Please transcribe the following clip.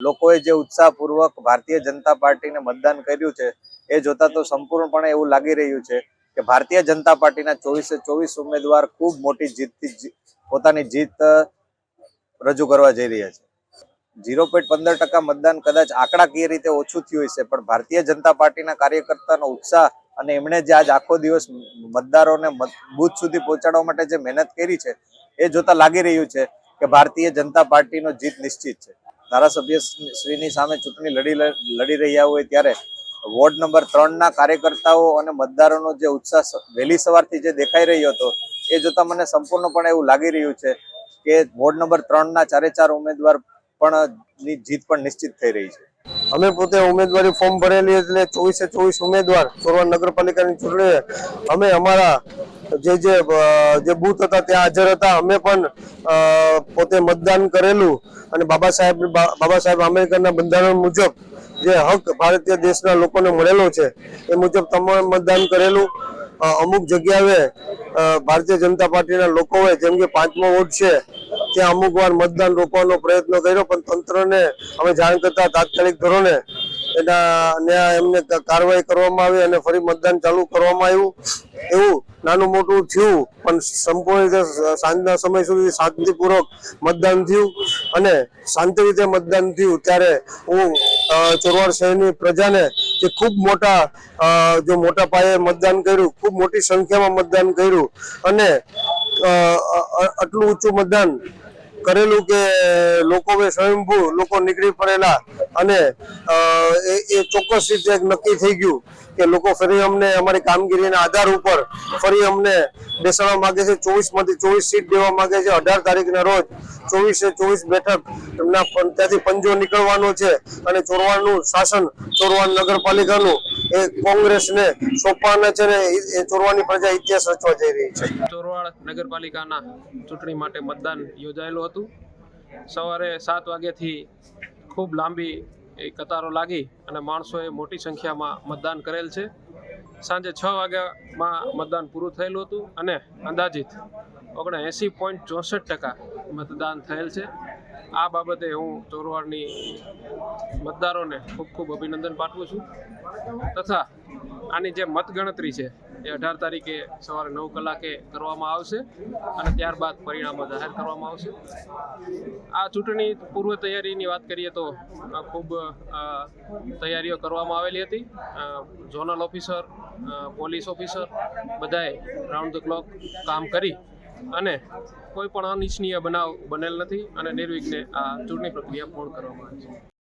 લોકોએ જે ઉત્સાહપૂર્વક ભારતીય જનતા પાર્ટીને મતદાન કર્યું છે, એ જોતા તો સંપૂર્ણપણે એવું લાગી રહ્યું છે કે ભારતીય જનતા પાર્ટીના ચોવીસે ચોવીસ ઉમેદવાર ખૂબ મોટી જીતથી પોતાની જીત રજૂ કરવા જઈ રહ્યા છે. ઝીરો પોઈન્ટ પંદર ટકા મતદાન કદાચ આંકડાકીય રીતે ઓછું થયું હશે, પણ ભારતીય જનતા પાર્ટીના કાર્યકર્તાનો ઉત્સાહ અને એમણે જે આજ આખો દિવસ મતદારોને બુથ સુધી પહોંચાડવા માટે જે મહેનત કરી છે, એ જોતા લાગી રહ્યું છે કે ભારતીય જનતા પાર્ટીનો જીત નિશ્ચિત છે. ધારાસભ્ય શ્રીની સામે ચૂંટણી લડી લડી રહ્યા હોય ત્યારે વોર્ડ નંબર ત્રણના કાર્યકર્તાઓ અને મતદારોનો જે ઉત્સાહ વહેલી સવારથી જે દેખાઈ રહ્યો હતો, એ જોતા મને સંપૂર્ણપણે એવું લાગી રહ્યું છે કે વોર્ડ નંબર ત્રણના ચારે ચાર ઉમેદવાર પણ જીત પણ નિશ્ચિત થઈ રહી છે. અમે પોતે ઉમેદવારી ફોર્મ ભરેલી એટલે ચોવીસે ચોવીસ ઉમેદવાર ચોરવા નગરપાલિકાની ચૂંટણી અમે અમારા જે જે જે બૂથ હતા ત્યાં હાજર હતા. અમે પણ પોતે મતદાન કરેલું. અને બાબા સાહેબ બાબા સાહેબ આંબેડકરના બંધારણ મુજબ જે હક ભારતીય દેશના લોકોને મળેલો છે, એ મુજબ તમામ મતદાન કરેલું. અમુક જગ્યાએ ભારતીય જનતા પાર્ટીના લોકોએ, જેમ કે પાંચમો વોટ છે, ત્યાં અમુક વાર મતદાન રોકવાનો પ્રયત્ન કર્યો, પણ તંત્રને અમે જાણ કરતા તાત્કાલિક ધોરણે એના ને એમને કાર્યવાહી કરવામાં આવી અને ફરી મતદાન ચાલુ કરવામાં આવ્યું. એવું નાનું મોટું થયું, પણ સંપૂર્ણ રીતે સાંજના સમય સુધી શાંતિપૂર્વક મતદાન થયું અને શાંતિ રીતે મતદાન થયું. ત્યારે હું ચોરવાડ શહેરની પ્રજાને જે ખૂબ મોટા જો મોટા પાયે મતદાન કર્યું, ખૂબ મોટી સંખ્યામાં મતદાન કર્યું અને આટલું ઊંચું મતદાન કરેલું કે લોકોએ સ્વયંભૂ લોકો નીકળી પડેલા અને એ ચોક્કસ રીતે નક્કી થઈ ગયું કે લોકો ફરી અમને અમારી કામગીરીના આધાર ઉપર ફરી અમને બેસાડવા માંગે છે. ચોવીસમાંથી ચોવીસ સીટ દેવા માંગે છે. અઢાર તારીખના રોજ ચોવીસે ચોવીસ બેઠક એમના ત્યાંથી પંજો નીકળવાનો છે અને ચોરવાનું શાસન ચોરવાડ નગરપાલિકાનું એ કોંગ્રેસને સોંપવાના છે ને એ- ચોરવાની પ્રજા ઇતિહાસ રચવા જઈ રહી છે. ચોરવાડ નગરપાલિકાના ચૂંટણી માટે મતદાન યોજાયેલું હતું. સવારે સાત વાગ્યાથી ખૂબ લાંબી એ કતારો લાગી અને માણસોએ મોટી સંખ્યામાં મતદાન કરેલ છે. સાંજે છ વાગ્યામાં મતદાન પૂરું થયેલું હતું અને અંદાજિત ઓગણ એંસી પોઈન્ટ ચોસઠ ટકા મતદાન થયેલ છે. આ બાબતે હું ચોરવાડની મતદારોને ખૂબ ખૂબ અભિનંદન પાઠવું છું. તથા આની જે મતગણતરી છે એ અઢાર તારીખે સવારે નવ કલાકે કરવામાં આવશે અને ત્યારબાદ પરિણામો જાહેર કરવામાં આવશે. આ ચૂંટણી પૂર્વ તૈયારીની વાત કરીએ તો ખૂબ તૈયારીઓ કરવામાં આવેલી હતી. ઝોનલ ઓફિસર પોલીસ ઓફિસર, બધાએ રાઉન્ડ ધ ક્લોક કામ કરી અને કોઈ પણ અનિચ્છનીય બનાવ બનેલ નથી અને નિર્વિઘ્ને આ ચૂંટણી પ્રક્રિયા પૂર્ણ કરવામાં આવી છે.